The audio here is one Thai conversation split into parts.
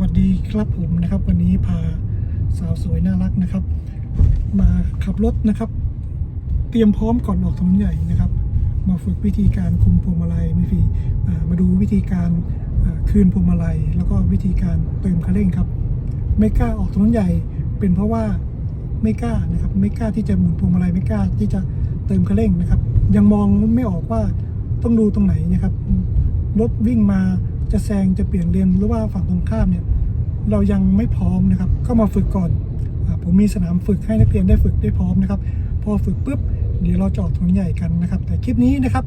วัสดีครับผมนะครับ วันนี้พาสาวสวยน่ารักนะครับ มาขับรถนะครับ เตรียมพร้อมก่อนออกถนนใหญ่นะครับ มาฝึกวิธีการคุมพวงมาลัยวิธีมาดูวิธีการคืนพวงมาลัย แล้วก็วิธีการเติมคันเร่งครับ ไม่กล้าออกถนนใหญ่ เป็นเพราะว่าไม่กล้านะครับ ไม่กล้าที่จะหมุนพวงมาลัยไม่กล้าที่จะเติมคันเร่งนะครับ ยังมองไม่ออกว่าต้องดูตรงไหนนะครับรถวิ่งมา จะแซงจะเปลี่ยนเลนหรือว่าฝั่งตรงข้ามเนี่ยเรายังไม่พร้อมนะครับ ก็มาฝึกก่อนอผมมีสนามฝึกให้นักเรียนได้ฝึกได้พร้อมนะครับ พอฝึกปุ๊บเดี๋ยวเราจะออกถนนใหญ่กันนะครับ แต่คลิปนี้นะครับ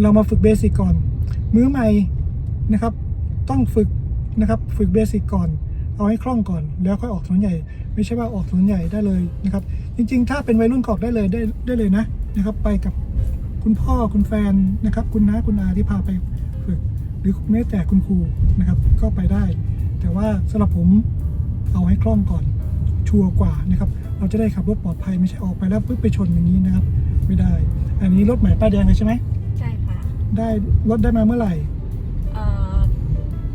เรามาฝึกเบสิกก่อน มือใหม่นะครับ ต้องฝึกนะครับ ฝึกเบสิกก่อน เอาให้คล่องก่อน แล้วค่อยออกถนนใหญ่ ไม่ใช่ว่าออกถนนใหญ่ได้เลยนะครับ จริงๆ ถ้าเป็นวัยรุ่นก็ออกได้เลยได้ได้เลยนะนะครับ ไปกับคุณพ่อคุณแฟนนะครับ คุณน้าคุณอาที่พาไป หรือแม้แต่คุณครูนะครับก็ไปได้ แต่ว่าสำหรับผมเอาให้คล่องก่อนชัวร์กว่านะครับเราจะได้ขับรถปลอดภัยไม่ใช่ออกไปแล้วปุ๊บไปชนอย่างนี้นะครับ ไม่ได้ อันนี้รถใหม่ป้ายแดงเลยใช่ไหมใช่ค่ะ ได้รถได้มาเมื่อไหร่เอ่อ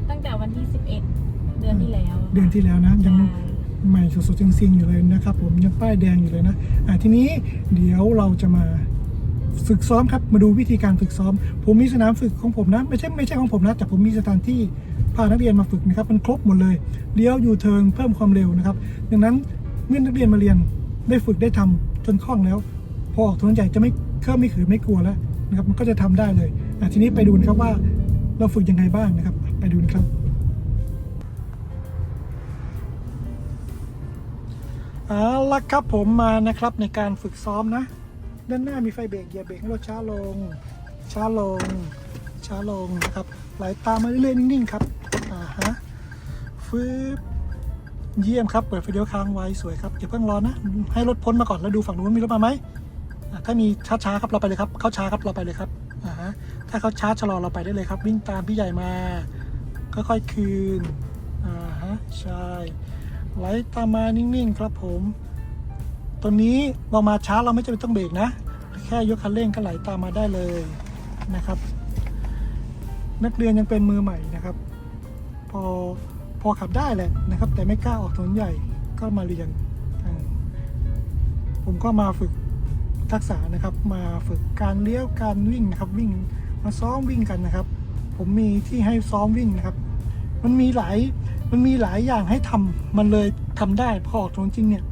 ตั้งแต่วันที่ 11 เดือนที่แล้วเดือนที่แล้วนะยังใช่ใหม่สดๆจริงๆอยู่เลยนะครับ ผมยังป้ายแดงอยู่เลยนะอะทีนี้เดี๋ยวเราจะมา ฝึกซ้อมครับมาดูวิธีการฝึกซ้อม ผมมีสนามฝึกของผมนะ ไม่ใช่ไม่ใช่ของผมนะแต่ผมมีสถานที่พานักเรียนมาฝึกนะครับมันครบหมดเลยเลี้ยวยูเทิร์นเพิ่มความเร็วนะครับ ดังนั้นเมื่อนักเรียนมาเรียนได้ฝึกได้ทำจนคล่องแล้ว พอออกถนนใหญ่จะไม่เครื่องไม่ขืนไม่กลัวแล้วนะครับมันก็จะทำได้เลยทีนี้ไปดูนะครับว่าเราฝึกยังไงบ้างนะครับ ไปดูนะครับเอาละครับผมมานะครับในการฝึกซ้อมนะ ด้านหน้ามีไฟเบรกเหยียบเบรกให้รถช้าลง ช้าลง ช้าลงนะครับ ไหลตามมาเรื่อยๆนิ่งๆครับอ่าฮะฟืบเยี่ยมครับ เปิดไฟเลี้ยวค้างไว้สวยครับอย่าเพิ่งรอนะ ให้รถพ้นมาก่อนแล้วดูฝั่งนู้นมีรถมาไหมถ้ามีช้าๆครับเราไปเลยครับ เข้าช้าครับเราไปเลยครับอ่าฮะถ้าเขาช้าชะลอเราไปได้เลยครับ วิ่งตามพี่ใหญ่มาค่อยๆคืนอ่าฮะใช่ไหลตามมานิ่งๆครับผม ตอนนี้เรามาช้าเราไม่จำเป็นต้องเบรกนะ แค่ยกคันเร่งก็ไหลตามมาได้เลยนะครับ นักเรียนยังเป็นมือใหม่นะครับ พอพอขับได้แหละนะครับ แต่ไม่กล้าออกถนนใหญ่ก็มาเรียนผมก็มาฝึกทักษะนะครับ มาฝึกการเลี้ยวการวิ่งนะครับ วิ่งมาซ้อมวิ่งกันนะครับ ผมมีที่ให้ซ้อมวิ่งนะครับ มันมีหลายมันมีหลายอย่างให้ทำมันเลยทำได้พอออกถนนจริงเนี่ย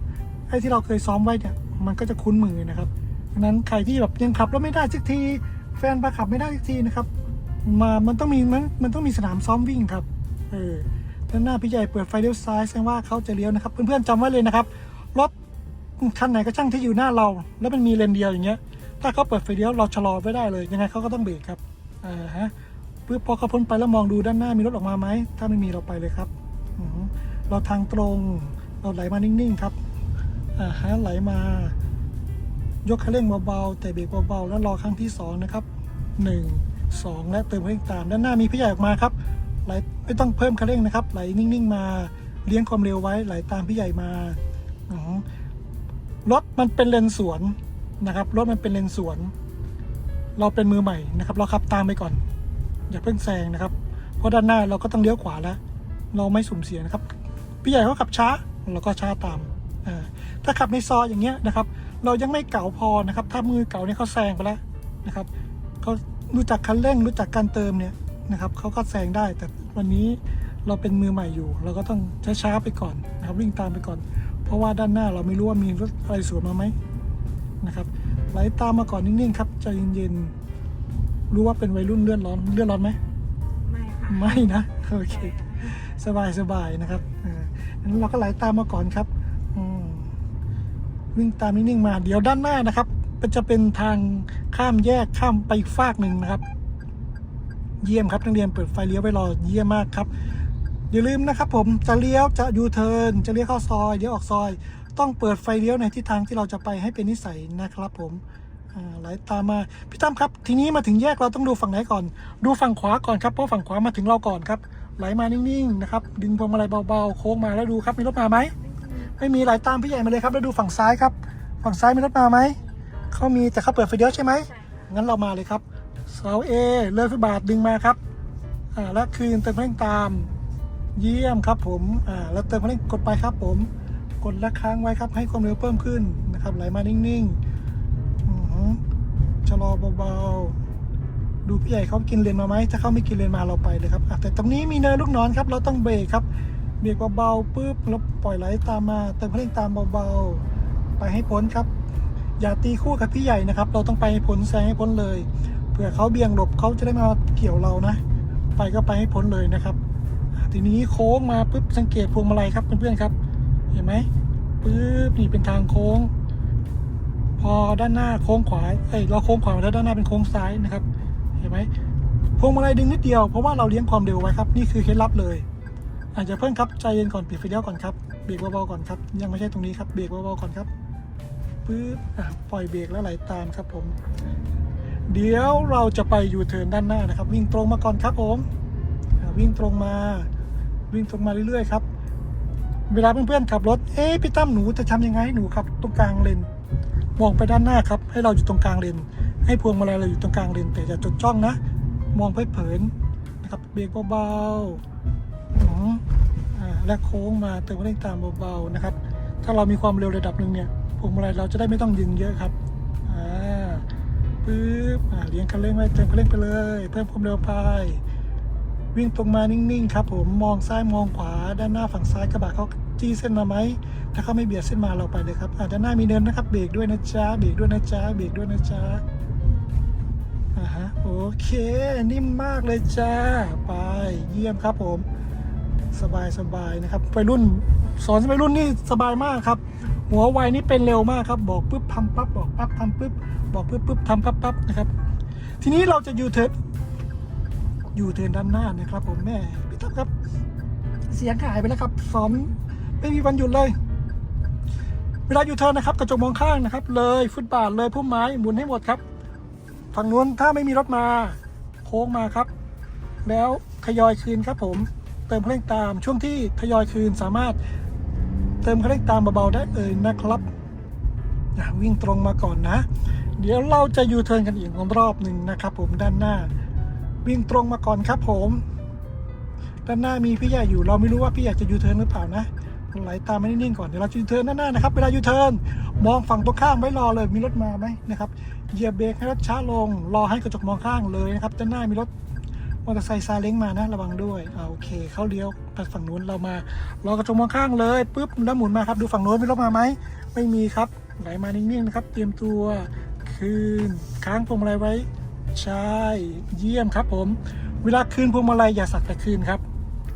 อ้ที่เราเคยซ้อมไว้เนี่ยมันก็จะคุ้นมือนะครับดังนั้นใครที่แบบยังขับแล้วไม่ได้สักที แฟนพาขับไม่ได้สักทีนะครับมามันต้องมีมันมันต้องมีสนามซ้อมวิ่งครับเออด้านหน้าพี่ใหญ่เปิดไฟเลี้ยวซ้ายแสดงว่าเขาจะเลี้ยวนะครับ เพื่อนๆจำไว้เลยนะครับรถคันไหนก็ช่างที่อยู่หน้าเรา แล้วมันมีเลนเดียวอย่างเงี้ย ถ้าเขาเปิดไฟเลี้ยวเราชะลอไว้ได้เลยยังไงเขาก็ต้องเบรกครับอ่าฮะปึ๊บพอเขาพ้นไปแล้วมองดูด้านหน้ามีรถออกมาไหมถ้าไม่มีเราไปเลยครับอือฮึเราทางตรงเราไหลมานิ่งๆครับ อ่าฮะไหลมา ยกคันเร่งเบาๆแต่เบรกเบาๆแล้วรอครั้งที่สองนะครับหนึ่งสองและเติมคันเร่งตามด้านหน้ามีพี่ใหญ่ออกมาครับไหลไม่ต้องเพิ่มคันเร่งนะครับ ไหลนิ่งๆมาเลี้ยงความเร็วไว้ไหลตามพี่ใหญ่มารถมันเป็นเลนสวนนะครับรถมันเป็นเลนสวน เราเป็นมือใหม่นะครับ เราขับตามไปก่อน อย่าเพิ่งแซงนะครับ เพราะด้านหน้าเราก็ต้องเลี้ยวขวาแล้ว เราไม่สุ่มเสียนะครับ พี่ใหญ่เขาขับช้าเราก็ช้าตาม ถ้าขับในซอยอย่างเงี้ยนะครับ เรายังไม่เก่าพอนะครับ ถ้ามือเก่าเนี่ยเขาแซงไปแล้วนะครับเขารู้จักคันเร่งรู้จักการเติมเนี่ยนะครับเขาก็แซงได้ แต่วันนี้เราเป็นมือใหม่อยู่ เราก็ต้องช้าๆไปก่อนนะครับวิ่งตามไปก่อน เพราะว่าด้านหน้าเราไม่รู้ว่ามีรถอะไรสวนมาไหมนะครับไหลตามมาก่อนนิ่งๆครับใจเย็นๆรู้ว่าเป็นวัยรุ่นเลือดร้อนเลือดร้อนไหมไม่ค่ะไม่นะโอเคสบายสบายนะครับอ่างั้นเราก็ไหลตามมาก่อนครับอืม วิ่งตามนิ่งๆมาเดี๋ยวด้านหน้านะครับมันจะเป็นทางข้ามแยกข้ามไปอีกฟากหนึ่งนะครับ เยี่ยมครับนักเรียนเปิดไฟเลี้ยวไว้รอเยี่ยมมากครับ อย่าลืมนะครับ ผมจะเลี้ยวจะยูเทิร์นจะเลี้ยวเข้าซอยเลี้ยวออกซอย ต้องเปิดไฟเลี้ยวในทิศทางที่เราจะไปให้เป็นนิสัยนะครับ ผมไหลตามมาพี่ตั้มครับ ทีนี้มาถึงแยกเราต้องดูฝั่งไหนก่อน ดูฝั่งขวาก่อนครับเพราะฝั่งขวามาถึงเราก่อนครับไหลมานิ่งๆนะครับ ดึงพวงมาลัยเบาๆโค้งมาแล้วดูครับมีรถมาไหม ไม่มีไหลตามพี่ใหญ่มาเลยครับแล้วดูฝั่งซ้ายครับ ฝั่งซ้ายมีรถมาไหมเขามีแต่เขาเปิดไฟเลี้ยวใช่ไหมใช่งั้นเรามาเลยครับเสาเอเลื่อนฟุตบาทดึงมาครับอ่าแล้วคืนเติมเร่งตาม เยี่ยมครับผมอ่าแล้วเติมคันเร่งกดไปครับผม กดและค้างไว้ครับให้ความเร็วเพิ่มขึ้นนะครับไหลมานิ่งๆอือหือชะลอเบาๆดูพี่ใหญ่เขากินเลนมาไหมถ้าเขาไม่กินเลนมาเราไปเลยครับอะแต่ตรงนี้มีเนินลูกนอนครับ เราต้องเบรกครับเบรกเบาๆปุ๊บแล้วปล่อยไหลตามมาเติมคันเร่งตามเบาๆ ไปให้พ้นครับ อย่าตีคู่กับพี่ใหญ่นะครับ เราต้องไปให้พ้นแซงให้พ้นเลย เผื่อเขาเบี่ยงหลบเขาจะได้มาเกี่ยวเรานะ ไปก็ไปให้พ้นเลยนะครับ ทีนี้โค้งมาปุ๊บสังเกตพวงมาลัยครับเพื่อนๆครับ เห็นไหมปุ๊บนี่เป็นทางโค้ง พอด้านหน้าโค้งขวาเอ้ยเราโค้งขวาแล้วด้านหน้าเป็นโค้งซ้ายนะครับ เห็นไหมพวงมาลัยดึงนิดเดียวเพราะว่าเราเลี้ยงความเร็วไว้ครับ นี่คือเคล็ดลับเลย อาจจะเพิ่งครับใจเย็นก่อนปิดไฟเลี้ยวก่อนครับเบรกเบาๆก่อนครับยังไม่ใช่ตรงนี้ครับเบรกเบาๆก่อนครับปึ๊บอะปล่อยเบรกแล้วไหลตามครับผม เดี๋ยวเราจะไปยูเทิร์นด้านหน้านะครับ วิ่งตรงมาก่อนครับผมวิ่งตรงมา วิ่งตรงมาเรื่อยๆครับ เวลาเพื่อนๆขับรถเอ๊ะพี่ตั้มหนูจะทำยังไงหนูขับตรงกลางเลนมองไปด้านหน้าครับ ให้เราอยู่ตรงกลางเลนให้พวงมาลัยเราอยู่ตรงกลางเลนแต่อย่าจดจ้องนะ มองเพลิดเพลินนะครับเบรกเบาๆอืมอ่า และโค้งมาเติมเร่งตามเบาๆนะครับ ถ้าเรามีความเร็วระดับหนึ่งเนี่ยพวงมาลัยเราจะได้ไม่ต้องดึงเยอะครับอ่าปึ๊บอ่าเลี้ยงคันเร่งไว้เติมคันเร่งไปเลย เพิ่มความเร็วไป วิ่งตรงมานิ่งๆครับผมมองซ้ายมองขวา ด้านหน้าฝั่งซ้ายกระบะเขาจี้เส้นมาไหมถ้าเขาไม่เบียดเส้นมาเราไปเลยครับอาด้านหน้ามีเนินนะครับเบรกด้วยนะจ๊ะเบรกด้วยนะจ๊ะเบรกด้วยนะจ๊ะอ่าฮะโอเคนิ่มมากเลยจ้าไปเยี่ยมครับผม สบายสบายนะครับไปรุ่นสอนไปรุ่นนี่สบายมากครับ หัวไวนี่เป็นเร็วมากครับ บอกปุ๊บทำปั๊บบอกปั๊บทำปุ๊บบอกปุ๊บปุ๊บทำปั๊บปั๊บนะครับ ทีนี้เราจะยูเทิร์นยูเทิร์นด้านหน้านะครับ ผมแม่พี่ทับครับ เสียงหายไปแล้วครับสอนไม่มีวันหยุดเลย เวลายูเทิร์นนะครับกระจกมองข้างนะครับ เลยฟุตบาทเลยพุ่มไม้หมุนให้หมดครับฝั่งนู้นถ้าไม่มีรถมา โค้งมาครับ แล้วทยอยคืนครับผม เติมคันเร่งตามช่วงที่ทยอยคืนสามารถเติมคันเร่งตามเบาๆได้เลยนะครับอะวิ่งตรงมาก่อนนะ เดี๋ยวเราจะยูเทิร์นกันอีกรอบหนึ่งนะครับ ผมด้านหน้า วิ่งตรงมาก่อนครับผม ด้านหน้ามีพี่ใหญ่อยู่ เราไม่รู้ว่าพี่ใหญ่จะยูเทิร์นหรือเปล่านะไหลตามมานิ่งๆก่อนเดี๋ยวเราจะยูเทิร์นด้านหน้านะครับเวลายูเทิร์นมองฝั่งตรงข้ามไว้รอเลยมีรถมาไหมนะครับเหยียบเบรกให้รถช้าลง รอให้กระจกมองข้างเลยนะครับด้านหน้ามีรถ มอเตอร์ไซค์ซาเล้งมานะระวังด้วยอ่าโอเคเข้าเลี้ยวไปฝั่งนู้นเรามารอกระจกมองข้างเลยปุ๊บแล้วหมุนมาครับดูฝั่งนู้นมีรถมาไหมไม่มีครับไหลมานิ่งๆนะครับ เตรียมตัวคืนค้างพวงมาลัยไว้ ใช่เยี่ยมครับผม เวลาคืนพวงมาลัยอย่าสักแต่คืนครับ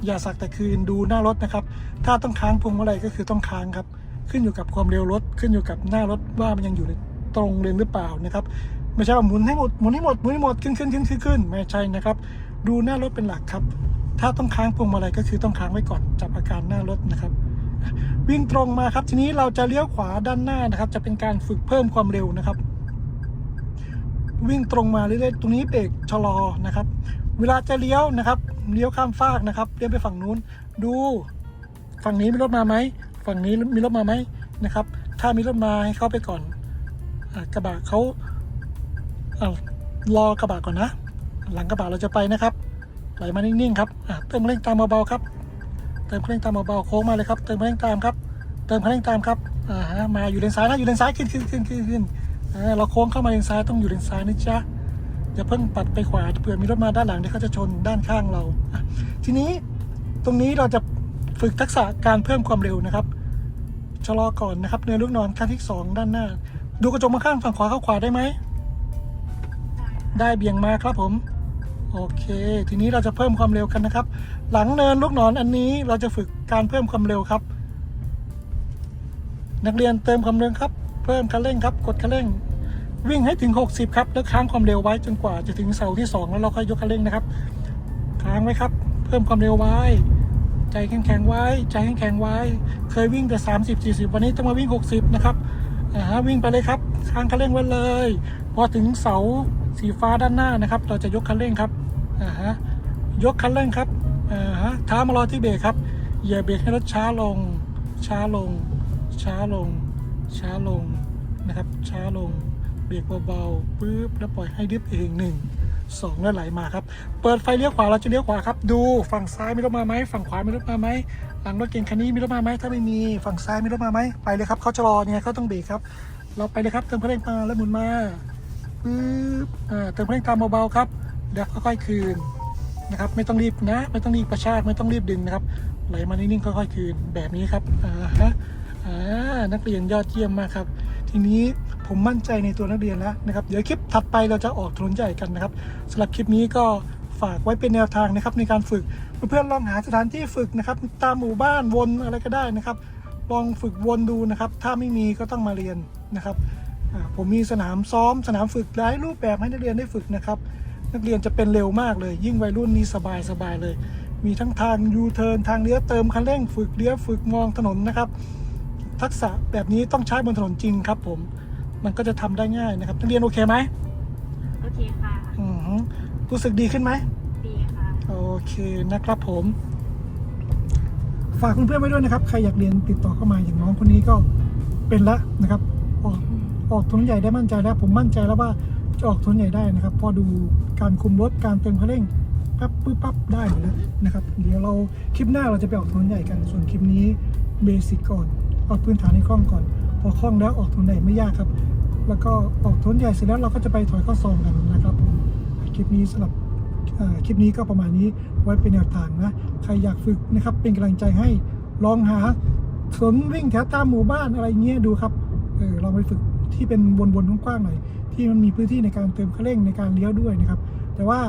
อย่าสักแต่คืนดูหน้ารถนะครับ ถ้าต้องค้างพวงมาลัยก็คือต้องค้างครับ ขึ้นอยู่กับความเร็วรถขึ้นอยู่กับหน้ารถว่ามันยังอยู่ในตรงเลนหรือเปล่านะครับไม่ใช่ว่าหมุนให้หมดหมุนให้หมดหมุนให้หมดขึ้นขึ้นขึ้นขึ้นขึ้นไม่ใช่นะครับ ดูหน้ารถเป็นหลักครับ ถ้าต้องค้างพวงมาลัยก็คือต้องค้างไว้ก่อนจับอาการหน้ารถนะครับ วิ่งตรงมาครับ ทีนี้เราจะเลี้ยวขวาด้านหน้านะครับ จะเป็นการฝึกเพิ่มความเร็วนะครับ วิ่งตรงมาเรื่อยๆตรงนี้เบรกชะลอนะครับ เวลาจะเลี้ยวนะครับเลี้ยวข้ามฟากนะครับเลี้ยวไปฝั่งนู้น ดูฝั่งนี้มีรถมาไหมฝั่งนี้มีรถมาไหมนะครับ ถ้ามีรถมาให้เข้าไปก่อนอกระบะเขาอ่ารอกระบะก่อนนะ หลังกระบะเราจะไปนะครับ ไหลมานิ่งๆครับเติมเร่งตามเบาๆครับ เติมเร่งตามเบาๆโค้งมาเลยครับ เติมเร่งตามครับ เติมเร่งตามครับอ่าฮะมาอยู่เลนซ้ายนะอยู่เลนซ้ายขึ้นขึ้นขึ้นขึ้นขึ้นเราโค้งเข้ามาเลนซ้ายต้องอยู่เลนซ้ายนะจ๊ะอย่าเพิ่งปัดไปขวาเผื่อมีรถมาด้านหลังเดี๋ยวเขาจะชนด้านข้างเรา ทีนี้ตรงนี้เราจะฝึกทักษะการเพิ่มความเร็วนะครับชะลอก่อนนะครับเนินลูกนอนขั้นที่สองด้านหน้า ดูกระจกมาข้างฝั่งขวาเข้าขวาได้ไหม ได้เบี่ยงมาครับผม โอเค ทีนี้เราจะเพิ่มความเร็วกันนะครับ หลังเนินลูกหนอนอันนี้เราจะฝึกการเพิ่มความเร็วครับ นักเรียนเติมความเร็วครับ เพิ่มคันเร่งครับ กดคันเร่ง วิ่งให้ถึง 60 ครับ แล้วค้างความเร็วไว้จนกว่าจะถึงเสาที่ 2 แล้วเราค่อยยกคันเร่งนะครับ ค้างไว้ครับ เพิ่มความเร็วไว้ ใจแข็งๆไว้ ใจแข็งๆไว้ เคยวิ่งแต่ 30 40 วันนี้ต้องมาวิ่ง 60 นะครับอ่าฮะวิ่งไปเลยครับค้างคันเร่งไว้เลย พอถึงเสาสีฟ้าด้านหน้านะครับ เราจะยกคันเร่งครับ อ่าฮะยกคันเร่งครับอ่าฮะเท้ามารอที่เบรกครับอย่าเบรกให้รถช้าลง ช้าลง ช้าลง ช้าลงนะครับ ช้าลงเบรกเบาๆปึ๊บแล้วปล่อยให้ดิฟเองหนึ่งสองแล้วไหลมาครับ เปิดไฟเลี้ยวขวาเราจะเลี้ยวขวาครับ ดูฝั่งซ้ายมีรถมาไหมฝั่งขวามีรถมาไหมหลังรถเก๋งคันนี้มีรถมาไหมถ้าไม่มีฝั่งซ้ายมีรถมาไหมไปเลยครับเขาจะรอเนี่ยเขาต้องเบรกครับ เราไปเลยครับเติมคันเร่งมาแล้วหมุนมาปึ๊บอ่าเติมคันเร่งตามเบาๆครับ เดี๋ยวค่อยๆคืนนะครับ ไม่ต้องรีบนะ ไม่ต้องรีบประชากไม่ต้องรีบดึงนะครับ ไหลมานิ่งๆค่อยๆคืนแบบนี้ครับอ่าฮะอ่านักเรียนยอดเยี่ยมมากครับ ทีนี้ผมมั่นใจในตัวนักเรียนแล้วนะครับ เดี๋ยวคลิปถัดไปเราจะออกถนนใหญ่กันนะครับสำหรับคลิปนี้ก็ฝากไว้เป็นแนวทางนะครับในการฝึกเพื่อนๆลองหาสถานที่ฝึกนะครับ ตามหมู่บ้านวนอะไรก็ได้นะครับ ลองฝึกวนดูนะครับ ถ้าไม่มีก็ต้องมาเรียนนะครับผมมีสนามซ้อมสนามฝึกหลายรูปแบบให้นักเรียนได้ฝึกนะครับ นักเรียนจะเป็นเร็วมากเลย ยิ่งวัยรุ่นนี้สบายสบายเลย มีทั้งทางยูเทิร์นทางเลี้ยวเติมคันเร่งฝึกเลี้ยวฝึกมองถนนนะครับ ทักษะแบบนี้ต้องใช้บนถนนจริงครับผม มันก็จะทำได้ง่ายนะครับ นักเรียนโอเคไหมโอเคค่ะอือฮึรู้สึกดีขึ้นไหมดีค่ะ โอเคนะครับผม ฝากคุณเพื่อนๆไว้ด้วยนะครับ ใครอยากเรียนติดต่อเข้ามาอย่างน้องคนนี้ก็เป็นละนะครับ ออกออกถนนใหญ่ได้มั่นใจแล้ว ผมมั่นใจแล้วว่าจะออกถนนใหญ่ได้นะครับ พอดูการคุมรถการเติมคันเร่งปั๊บปึ๊บปั๊บได้หมดแล้วนะครับ เดี๋ยวเราคลิปหน้าเราจะไปออกถนนใหญ่กัน ส่วนคลิปนี้เบสิกก่อนเอาพื้นฐานให้คล่องก่อน พอคล่องแล้วออกถนนใหญ่ไม่ยากครับ แล้วก็ออกถนนใหญ่เสร็จแล้วเราก็จะไปถอยข้อซองกันนะครับผมคลิปนี้สำหรับคลิปนี้ก็ประมาณนี้ไว้เป็นแนวทางนะใครอยากฝึกนะครับเป็นกำลังใจให้ลองหาถนนวิ่งแถวตามหมู่บ้านอะไรเงี้ยดูครับเออลองไปฝึก ที่เป็นวนๆกว้างๆหน่อยที่มันมีพื้นที่ในการเติมเคันเร่งในการเลี้ยวด้วยนะครับ แต่ว่า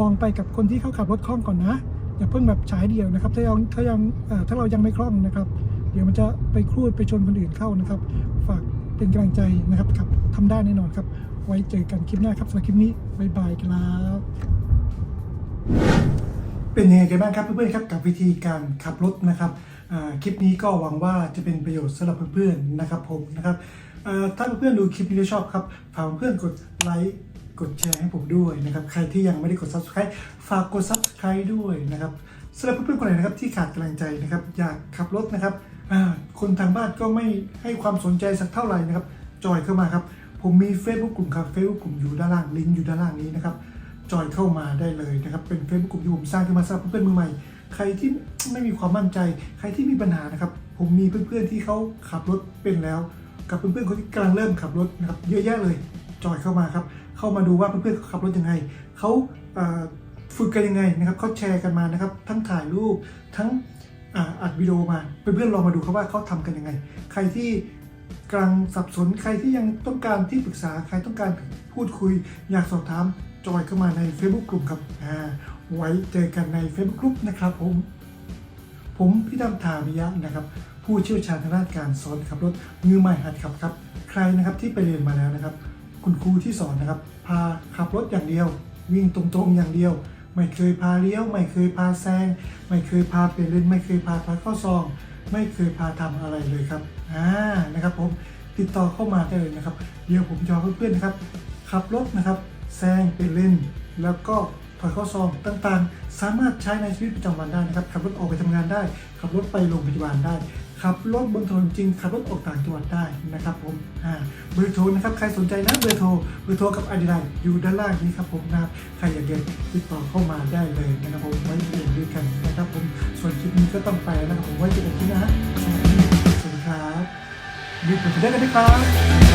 ลองไปกับคนที่เขาขับรถคล่องก่อนนะอย่าเพิ่งแบบฉายเดียวนะครับ ถ้ายังถ้ายังถ้าเรายังไม่คล่องนะครับ เดี๋ยวมันจะไปครูดไปชนคนอื่นเข้านะครับ ฝากเป็นกำลังใจนะครับครับทำได้แน่นอนครับ ไว้เจอกันคลิปหน้าครับสำหรับคลิปนี้บ๊ายบายครับเป็นยังไงกันบ้างครับเพื่อนๆครับกับวิธีการขับรถนะครับคลิปนี้ก็หวังว่าจะเป็นประโยชน์สำหรับเพื่อนๆนะครับผมนะครับ ถ้าเพื่อนดูคลิปนี้แล้วชอบครับฝากเพื่อนกดไลค์กดแชร์ให้ผมด้วยนะครับ ใครที่ยังไม่ได้กด subscribe ฝากกด subscribe ด้วยนะครับสำหรับเพื่อนๆคนไหนนะครับที่ขาดกำลังใจนะครับ อยากขับรถนะครับคนทางบ้านก็ไม่ให้ความสนใจสักเท่าไหร่นะครับ จอยเข้ามาครับ ผมมี Facebook กลุ่มครับ Facebook กลุ่มอยู่ด้านล่างลิงก์อยู่ด้านล่างนี้นะครับ จอยเข้ามาได้เลยนะครับ เป็นเฟซบุ๊กกลุ่มที่ผมสร้างขึ้นมาสำหรับเพื่อนๆมือใหม่ ใครที่ไม่มีความมั่นใจ ใครที่มีปัญหานะครับ ผมมีเพื่อนๆที่เขาขับรถเป็นแล้ว กับเพื่อนๆคนที่กำลังเริ่มขับรถนะครับเยอะแยะเลยจอยเข้ามาครับ เข้ามาดูว่าเพื่อนๆเขาขับรถยังไงเขาฝึกกันยังไงนะครับเขาแชร์กันมานะครับ ทั้งถ่ายรูปทั้งอัดวิดีโอมาเพื่อนๆลองมาดูครับว่าเขาทำกันยังไง ใครที่กำลังสับสนใครที่ยังต้องการที่ปรึกษาใครต้องการพูดคุย อยากสอบถามจอยเข้ามาใน Facebook กลุ่มครับอ่าไว้เจอกันใน Facebook กลุ่มนะครับผมผมพี่ดำทามิยะนะครับ ผู้เชี่ยวชาญทางด้านการสอนขับรถมือใหม่หัดขับครับ ใครนะครับที่ไปเรียนมาแล้วนะครับ คุณครูที่สอนนะครับ พาขับรถอย่างเดียว วิ่งตรงๆอย่างเดียว ไม่เคยพาเลี้ยว ไม่เคยพาแซง ไม่เคยพาเปลี่ยนเลนไม่เคยพาพาเข้าซอง ไม่เคยพาทำอะไรเลยครับอ่านะครับผมติดต่อเข้ามาได้เลยนะครับ เดี๋ยวผมจะเอเพื่อนๆนะครับ ขับรถนะครับแซงเป็นเลนแล้วก็ถอยข้าซองต่างๆ สามารถใช้ในชีวิตประจำวันได้นะครับ ขับรถออกไปทำงานได้ ขับรถไปโรงพยาบาลได้ ขับรถบนถนนจริงขับรถออกต่างจังหวัดได้นะครับผมอ่าเบอร์โทรนะครับใครสนใจนะเบอร์โทรเบอร์โทรกับอดีไลน์อยู่ด้านล่างนี้ครับผมนะครับใครอยากเรียนติดต่อเข้ามาได้เลยนะครับผมไว้เรียนด้วยกันนะครับผมส่วนคลิปนี้ก็ต้องไปแล้วนะครับผมไว้เจอกันที่นะสวัสดีครับรีบไปได้กันนะครับ